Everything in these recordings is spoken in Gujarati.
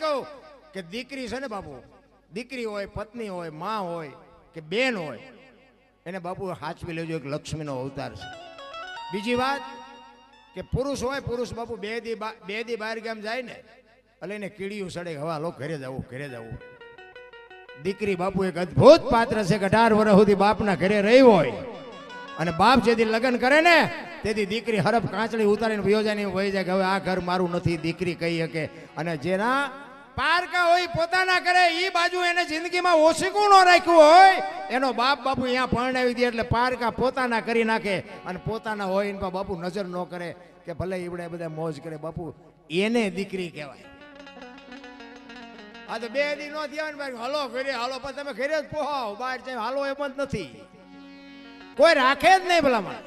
કહું કે દીકરી છે ને બાપુ, દીકરી હોય, પત્ની હોય, માં હોય કે બેન હોય, એને બાપુ હાચવી લેજો એક લક્ષ્મીનો અવતાર છે. બીજી વાત કે પુરુષ હોય, પુરુષ બાપુ બે દી બા- દી બહાર ગામ જાય ને, એટલે એને કીડીયું સડે હવા લો ઘરે જવું ઘરે જવું. દીકરી બાપુ એક અદ્ભુત પાત્ર છે કે અઢાર વર્ષ સુધી બાપના ઘરે રહી હોય અને બાપ જેથી લગ્ન કરે ને, તેથી દીકરી હરફ કાંચળી ઉતારીને વયો વહી જાય કે હવે આ ઘર મારું નથી, દીકરી કહી શકે. અને જેના પારકા હોય, પોતાના કરે એ બાજુ એને જિંદગીમાં ઓછીકું ન રાખ્યું હોય, એનો બાપ બાપુ અહીંયા પરણાવી દે એટલે પારકા પોતાના કરી નાખે અને પોતાના હોય એના બાપુ નજર ન કરે કે ભલે ઈવડે બધા મોજ કરે. બાપુ, એને દીકરી કહેવાય. આ તો બે દી નો થયા ને ભાઈ, હાલો ઘરે, હાલો, પણ તમે ઘરે જ પોહાવ, બહાર જાય, હાલો એમ જ નથી. કોઈ રાખે જ નહીં ભલામાં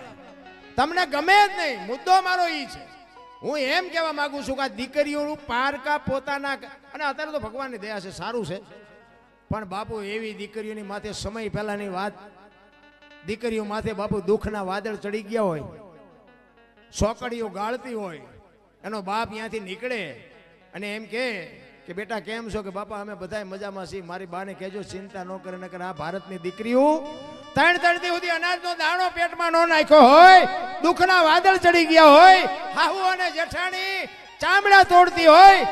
તમને ગમે જ નહીં, મુદ્દો મારો એ છે. હું એમ કહેવા માંગુ છું કે આ દીકરીઓનું પારકા પોતાના અને અત્યારે તો ભગવાનની દયા છે, સારું છે. પણ બાપુ, એવી દીકરીઓની માથે સમય પહેલાની વાત, દીકરીઓ માથે બાપુ દુઃખના વાદળ ચડી ગયા હોય, સોકડીઓ ગાળતી હોય, એનો બાપ ત્યાંથી નીકળે અને એમ કહે કે બેટા, કેમ છો? કે બાપા, અમે બધાય મજામાં છીએ. મારી બાને કહેજો, ચિંતા ન કરે, નકર આ ભારતની દીકરીઓ ત્રણ ત્રણ દી સુધી અનાજનો દાણો પેટમાં ન નાખ્યો હોય, દુઃખના વાદળ ચડી ગયા હોય, હાહુ અને જેઠાણી ચામડા તોડતી હોય,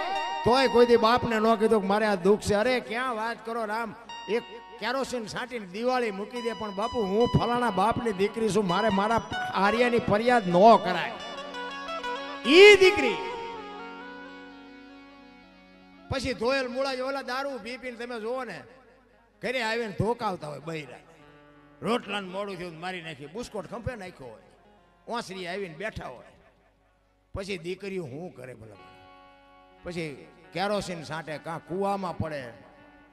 તોય કોઈ દી બાપને ન કીધું કે મારે આ દુઃખ છે. અરે, ક્યાં વાત કરો રામ? એક કેરોસીન છાંટીને દિવાળી મૂકી દે, પણ બાપુ, હું ફલાણા બાપની દીકરી છું. મારે મારા આર્યાની ફરિયાદ ન કરાય. ઈ દીકરી પછી ધોયેલ મૂળા ઓલા દારૂ પી પીને તમે જુઓ ને, ઘરે આવીને ધોકાવતા હોય બૈરા. રોટલાનું મોડું થયું મારી નાખી, બુસ્કોટ ખંભે નાખ્યો હોય, ઓસરી આવીને બેઠા હોય. પછી દીકરીઓ શું કરે ભલે પછી કેરોસીન સાંટે કાં કૂવામાં પડે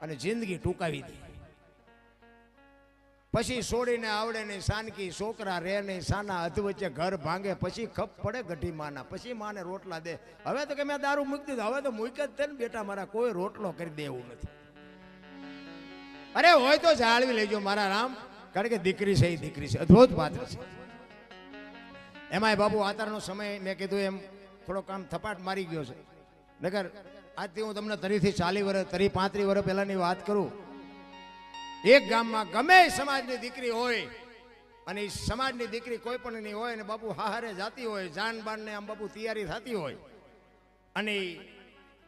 અને જિંદગી ટૂંકાવી દે. પછી છોડીને આવડે નહીં, સાનકી છોકરા રે નહીં, સાના અધ વચ્ચે ઘર ભાંગે, પછી ખપ પડે ગઢી માના, પછી માને રોટલા દે. હવે તો કે મેં દારૂ મૂકી દીધું, હવે તો મૂક જ છે ને બેટા, મારા કોઈ રોટલો કરી દે એવું નથી. અરે હોય તો જાળવી લેજો મારા રામ, કારણ કે દીકરી છે એ દીકરી છે અદ્ભુત પાત્ર છે. એમાંય બાબુ આતારનો સમય મેં કીધું એમ થોડો કામ થપાટ મારી ગયો છે. નગર આજથી હું તમને તરીથી ચાલી વર્ષ તરી પાંત્રીસ વર્ષ પહેલાંની વાત કરું એક ગામમાં ગમે સમાજની દીકરી હોય, અને એ સમાજની દીકરી કોઈ પણ નહીં હોય ને બાપુ હાહારે જાતી હોય જાન બાનને આમ બાપુ તૈયારી થતી હોય, અને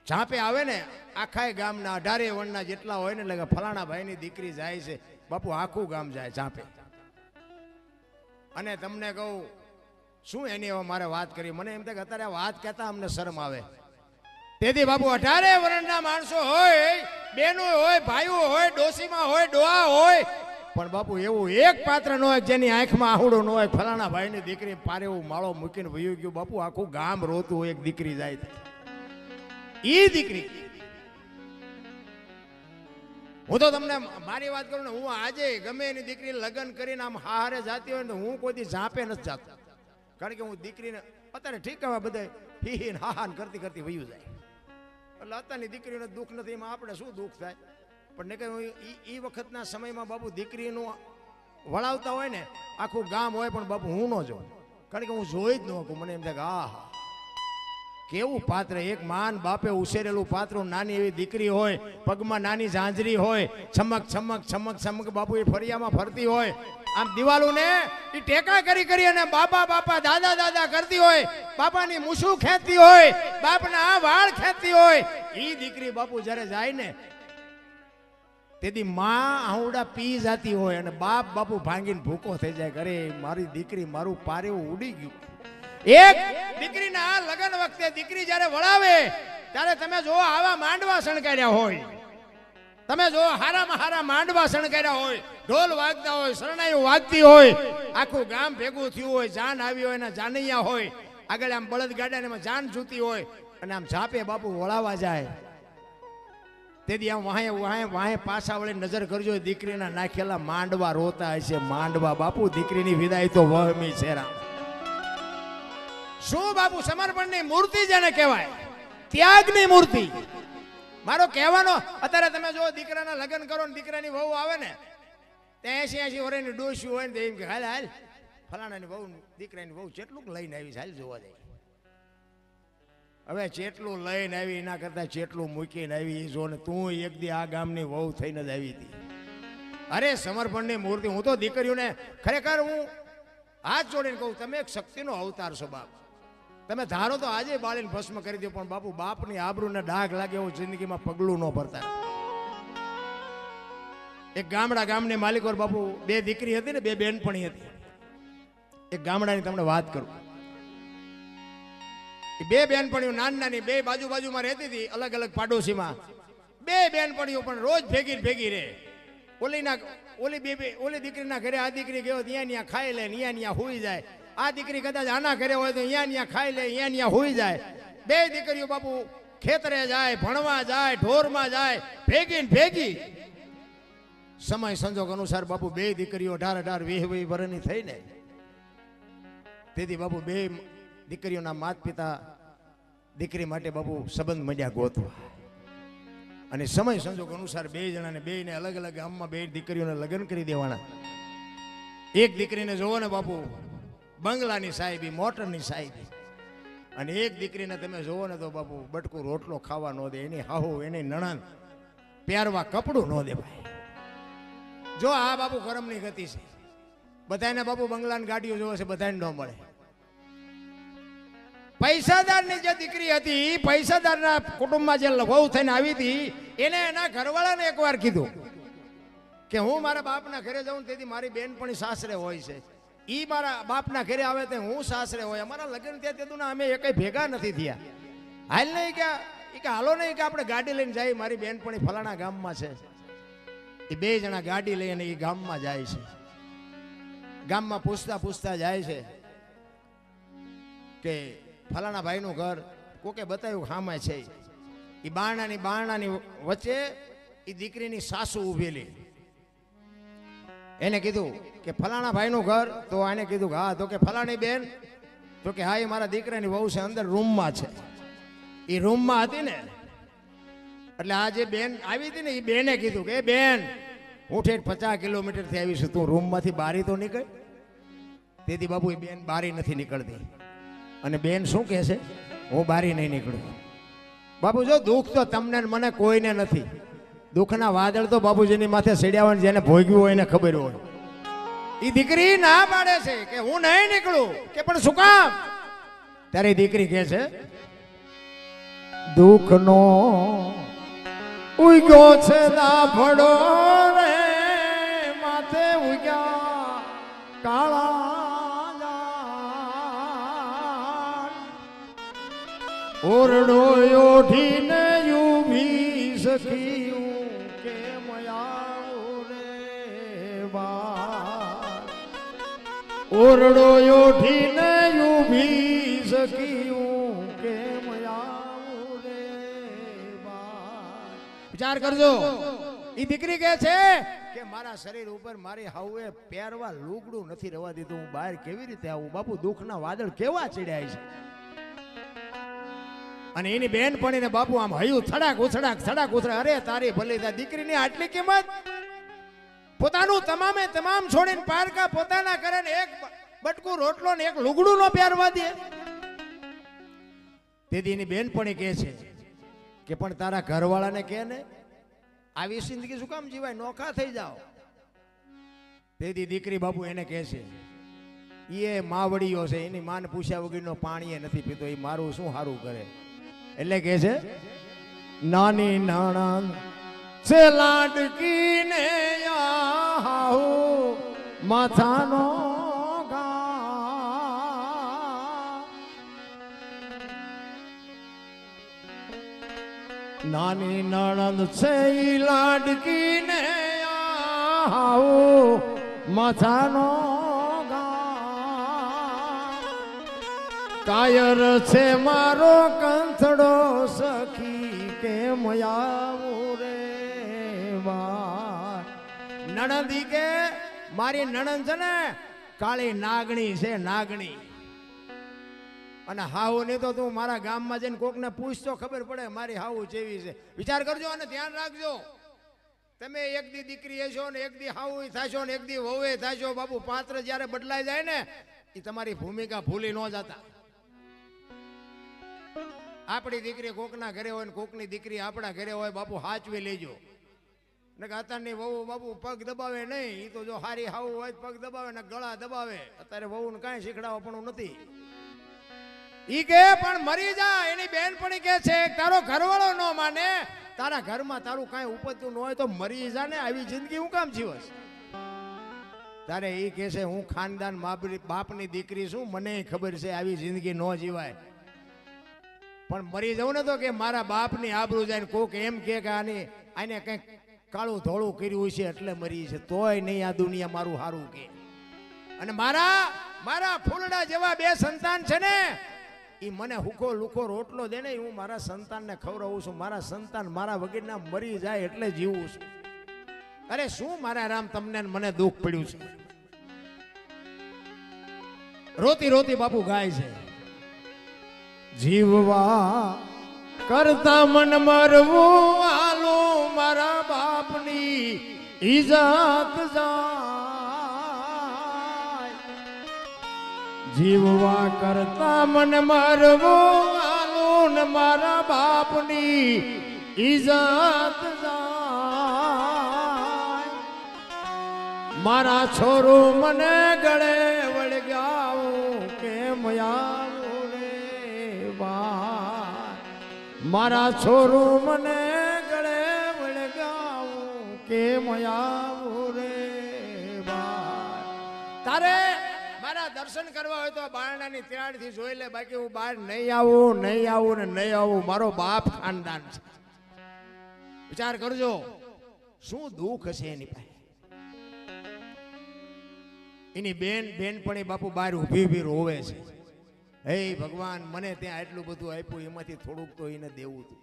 ઝાંપે આવે ને, આખાય ગામના અઢારે વણના જેટલા હોય ને, એટલે ફલાણા ભાઈની દીકરી જાય છે, બાપુ આખું ગામ જાય ઝાંપે અને તમને કહું, શું એની મારે વાત કરી મને એમ થાય કે અત્યારે વાત કહેતા અમને શરમ આવે. તેથી બાપુ, અઢારે વર્ણના માણસો હોય, બેનો હોય, ભાઈઓ હોય ડોસીમાં હોય, ડોહા હોય, પણ બાપુ, એવું એક પાત્ર ન હોય જેની આંખમાં આહુડો ન હોય, ફલાણા ભાઈની દીકરી પારે એવું માળો મૂકીને વયું ગયું. બાપુ, આખું ગામ રોતું હોય, એક દીકરી જાય એ દીકરી. હું તો તમને મારી વાત કરું ને, હું આજે ગમે એની દીકરી લગ્ન કરીને આમ હારે જાતી હોય ને હું કોઈથી ઝાંપે નથી જાતો. કારણ કે હું દીકરીને અત્યારે ઠીક કહેવા બધા હી હાહાન કરતી કરતી વયું જાય. એટલે અત્યારની દીકરીને દુઃખ નથી, એમાં આપણે શું દુઃખ થાય? પણ નહીં કે એ વખતના સમયમાં બાપુ દીકરીનું વળાવતા હોય ને, આખું ગામ હોય પણ બાપુ હું ન જોઉં. કારણ કે હું જોઈ જ ન શકું. મને એમ થાય કે આ હા કેવું પાત્ર? એક માન બાપે ઉછેરેલું પાત્ર, નાની એવી દીકરી હોય, પગમાં નાની ઝાંઝરી હોય, છમક છમક છમક છમક બાપુ એ ફરિયામાં ફરતી હોય. આમ દિવાલું ને એ ટેકા કરી કરી અને બાપા બાપા, દાદા દાદા કરતી હોય, બાપાની મૂછું ખેંચતી હોય, બાપના આ વાળ ખેંચતી હોય. એ દીકરી બાપુ જ્યારે જાય ને, તેથી માં આહુડા પી જાતી હોય અને બાપ બાપુ ભાંગીને ભૂકો થઈ જાય અરે, મારી દીકરી મારું પારેવું ઉડી ગયું. એક દીકરીના લગ્ન વખતે દીકરી જ્યારે વળાવે, ત્યારે તમે જો આવા માંડવા શણગાર્યા હોય. તમે જો હારામાં હારા માંડવા શણગાર્યા હોય, ઢોલ વાગતા હોય, શરણાઈઓ વાગતી હોય, આખું ગામ ભેગું થયું હોય, જાન આવી હોય ને જાનૈયા હોય, આગળ આમ બળદ ગાડ્યા એમાં જાન જૂતી હોય, અને આમ ઝાપે બાપુ વળાવા જાય. તેથી આમ વાહે વાહે વાહે પાછા વળી નજર કરજો દીકરીના નાખેલા માંડવા રોતા હશે, માંડવા. બાપુ, દીકરીની વિદાય તો વહમી છે રામ. શું બાપુ, સમર્પણની મૂર્તિ જેને કહેવાય? ત્યાગની મૂર્તિ. મારો કહેવાનો, અત્યારે તમે જો દીકરાના લગ્ન કરો ને દીકરાની વહુ આવે ને ત્યાં એસી એસી વર્ષની ડોસી હોય ને એમ કે, હાલ હાલ, ફલાણાની વહુ, દીકરાની વહુ જેટલું લઈને આવી હાલ, જોવા જાય હવે જેટલું લઈને આવી, એના કરતાં જેટલું મૂકીને આવી, એ જો ને તું એક દી આ ગામની વહુ થઈને જ આવી હતી. અરે, સમર્પણની મૂર્તિ, હું તો દીકરીઓને ખરેખર હું હાથ જોડીને કહું, તમે એક શક્તિનો અવતાર છો બાપ. તમે ધારો તો આજે બાળીને ભસ્મ કરી દો પણ બાપુ, બાપની આબરૂને ડાઘ લાગે એવું જિંદગીમાં પગલું ન ભરતા. એક ગામડા ગામની માલિકોર બાપુ, બે દીકરી હતી ને બે બહેનપણી હતી. એક ગામડાની તમને વાત કરું. બે બહેનપણીઓ નાની નાની, બે બાજુ બાજુમાં રહેતી હતી, અલગ અલગ પાડોશીમાં. બે બહેનપણીઓ પણ રોજ ભેગી ભેગી રહે. ઓલીના, ઓલી બે ઓલી દીકરીના ઘરે આ દીકરી ગયો, ત્યાં ત્યાં ખાઈ લે ત્યાં ત્યાં હોઈ જાય. આ દીકરી કદાચ આના ઘરે હોય તો અહીંયા ત્યાં ખાઈ લે અહીંયા ત્યાં હોઈ જાય. બે દીકરીઓ બાપુ ખેતરે જાય, ભણવા જાય, ઢોરમાં જાય ભેગી ને ભેગી. સમય સંજોગ અનુસાર બાપુ બે દીકરીઓ ઢાર ઢાર વેહ વેહ વરની થઈ ને. તેથી બાપુ બે દીકરીઓના માત પિતા દીકરી માટે બાપુ સંબંધ મળ્યા ગોતવા. અને સમય સંજોગ અનુસાર બે જણાને બે ને અલગ અલગ ગામમાં બે દીકરીઓને લગ્ન કરી દેવાના. એક દીકરીને જોવો ને બાપુ બંગલાની સાહેબી, મોટરની સાહેબી. અને એક દીકરીને તમે જોવો ને તો બાપુ, બટકું રોટલો ખાવા ન દે, એની હાહુ, એની નણંદ પહેરવા કપડું ન દે ભાઈ. જો આ બાપુ કરમની ગતિ છે. બધાને બાપુ બંગલાની ગાડીઓ જોવે છે બધાને ન મળે. પૈસાદારની જે દીકરી હતી, પૈસાદારના કુટુંબમાં જે વહુ થઈને આવી હતી, એને એના ઘરવાળાને એકવાર કીધું કે હું મારા બાપના ઘરે જાઉં તેથી મારી બેનપણી સાસરે હોય છે. ઈ મારા બાપના ઘરે આવે તે હું સાસરે હોય. અમારા લગ્ન ત્યાં તેતું અમે એકઈ ભેગા નથી થયા. હાલ નહીં કે એ કે હાલો નહીં કે આપણે ગાડી લઈને જાય. મારી બેનપણી ફલાણા ગામમાં છે. એ બે જણા ગાડી લઈને એ ગામમાં જાય છે. ગામમાં પૂછતા પૂછતા જાય છે કે ફલાણા ભાઈનું ઘર કોકે બતાવ્યું ખામાં છે. એ બારણાની બારણાની વચ્ચે એ દીકરીની સાસુ ઊભેલી એને કીધું કે ફલાણા ભાઈનું ઘર, તો આને કીધું કે, હા, તો કે ફલાણી બેન, તો કે, હા, એ મારા દીકરાની વહુ છે, અંદર રૂમમાં છે. એ રૂમમાં હતી ને, એટલે આ જે બેન આવી હતી ને, એ બેને કીધું કે બેન, હું ઠેઠ પચાસ કિલોમીટરથી આવી છું, તું રૂમમાંથી બારી તો નીકળ. તેથી બાબુ એ બેન બારી નથી નીકળતી. અને બેન શું કહે છે? હું બારી નહીં નીકળું. બાપુ, જો દુઃખ તો તમને મને કોઈને નથી દુઃખના વાદળ તો બાપુજીની માથે સડ્યા જેને ભોગ્યું હોય એને ખબર હોય. એ દીકરી ના પાડે છે કે હું નહીં નીકળું, કે પણ શું કામ? ત્યારે દીકરી કહે છે, દુઃખનો ઉગ્યો છે દાભડો રે, માથે ઉગ્યા કાળા ઓરડો ઓઢીને યુભી સખીયું ઓરડો ઓઠીને ઊભી સખીયું કેમ આવું રે વિચાર કરજો. ઈ દીકરી કહે છે કે મારા શરીર ઉપર મારી હાઉએ પહેરવા લુગડું નથી રવા દીધું. હું બહાર કેવી રીતે આવું? બાપુ, દુઃખના વાદળ કેવા ચડ્યા છે? અને એની બેનપણીને બાપુ આમ હયું, થડાક ઉથડાક થડાક ઉથડાક. અરે, તારી ભલી દીકરીની આટલી કિંમત પોતાનું તમામે તમામ છોડીને પારકા પોતાના કરે ને એક બટકું, રોટલો ને એક લુગડું નો પહેરવા દે. તેથી એની બેનપણી કહે છે કે, પણ તારા ઘરવાળાને કહે ને, આવી જિંદગી શું કામ જીવાય? નોખા થઈ જાઓ. તેથી દીકરી બાબુ એને કહે છે એ માવડીઓ છે, એની માન પૂછ્યા વગરનો પાણી નથી પીતો, એ મારું શું સારું કરે? એટલે કહે છે, નાની નાણા છે લાડકીને આહુ, માથાનો. નાની નણંદ છે લાડકીને આહુ, માથાનો. કાયર છે મારો કંથડો સખી કે આવું નણંદી કે, મારી નણંદ છે ને, કાળી નાગણી છે, નાગણી. અને હાવ નહીં તો તું મારા ગામમાં જઈને કોકને પૂછતો ખબર પડે મારી હાવ જેવી છે. વિચાર કરજો અને ધ્યાન રાખજો. તમે એક દી દીકરી છો ને એક દી હાવ થશો ને એક દી વહુએ થશો, બાપુ પાત્ર જ્યારે બદલાઈ જાય ને એ તમારી ભૂમિકા ભૂલી ન જતા. આપણી દીકરી કોકના ઘરે હોય ને કોકની દીકરી આપણા ઘરે હોય, બાપુ હાચવી લેજો. ને કે અત્યારની વહુ બાપુ પગ દબાવે નહીં એ તો જો હારી હાવું હોય પગ દબાવે ને ગળા દબાવે. અત્યારે વહુને કાંઈ શીખડાવવા પણ નથી. ઈ કે, પણ મરી જા. એની બેનપણી કે છે, તારો ઘરવાળો ન માને. તારા ઘરમાં તારું કાંઈ ઉપજતું ન હોય તો મરી જા ને, આવી જિંદગી હું કામ જીવસ? તારે એ કે છે, હું ખાનદાન બાપની દીકરી છું, મને ખબર છે આવી જિંદગી ન જીવાય. પણ મરી જવું ને તો કે મારા બાપની આબરૂ જાય કોક એમ કે આની, આને કંઈક કાળું ધોળું કર્યું છે એટલે મરી છે તોય નહીં આ દુનિયા મારું હારું કે. અને મારા મારા ફૂલડા જેવા બે સંતાન છે ને એ મને હુકો લુકો રોટલો દે ને હું મારા સંતાનને ખવડાવું છું. મારા સંતાન મારા વગેરેના મરી જાય એટલે જીવું છું. અરે શું મારા રામ તમને મને દુઃખ પડ્યું છે? રોતી રોતી બાપુ ગાય છે. જીવવા કરતા મન મરવું ઈજાત જાય. જીવવા કરતા મન મરવું આલો મારા બાપની ઈજાત જાય. મારા છોરો મને ગળે વળગાવું કેમ આવું રે બા મારા છોરો મને કેમ આવું રે તારે મારા દર્શન કરવા હોય તો બારણાની તિરાડથી જોઈ લે, બાકી હું બહાર નહીં આવું નહીં આવું ને નહીં આવું. મારો બાપ ખાનદાન છે. વિચાર કરજો, શું દુઃખ હશે એની પાસે? એની બેન બેન પણ એ બાપુ બહાર ઊભી ઊભી રોવે છે. હે ભગવાન, મને ત્યાં એટલું બધું આપ્યું, એમાંથી થોડુંક તો એને દેવું હતું.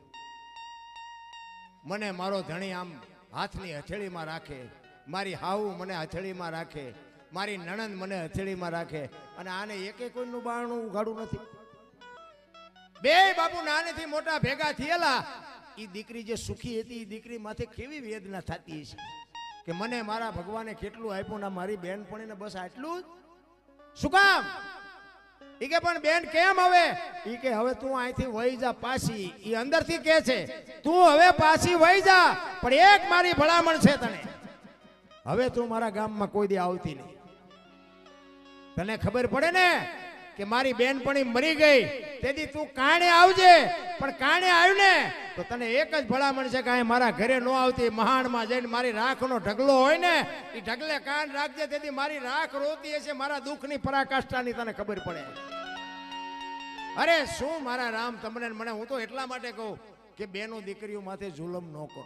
મને મારો ધણી આમ હાથની હથેળીમાં રાખે. મારી હાવું મને હથેળીમાં રાખે. મારી નણંદ મને હથેળીમાં રાખે. અને આને એકે કોઈનું બારણું ઉઘાડું નથી. બે બાપુ નાનેથી મોટા ભેગા થયેલા. એ દીકરી જે સુખી હતી એ દીકરી માથે કેવી વેદના થતી હશે? કે મને મારા ભગવાને કેટલું આપ્યું ને મારી બેનપણીને બસ આટલું જ? શું કામ? ઈ કે, પણ બેન, કેમ હવે? ઈ કે, હવે તું અહીંથી વહી જા પાછી. ઈ અંદરથી કે છે, તું હવે પાછી વહી જા, પણ એક મારી ભલામણ છે તને. હવે તું મારા ગામમાં કોઈ દી આવતી નહીં. તને ખબર પડે ને કે મારી બેનપણી મરી ગઈ? તેથી તું કાણે આવજે, પણ કાણે આવ્યું ને તો તને એક જ ભલામણ છે કે અહીં મારા ઘરે ન આવતી, મહાણમાં જઈને મારી રાખનો ઢગલો હોય ને એ ઢગલે કાન રાખજે, તેથી મારી રાખ રોતી હશે, મારા દુઃખની પરાકાષ્ઠાની તને ખબર પડે. અરે શું મારા રામ, તમને મને હું તો એટલા માટે કહું કે બેનો દીકરીઓ માથે જુલમ ન કરો.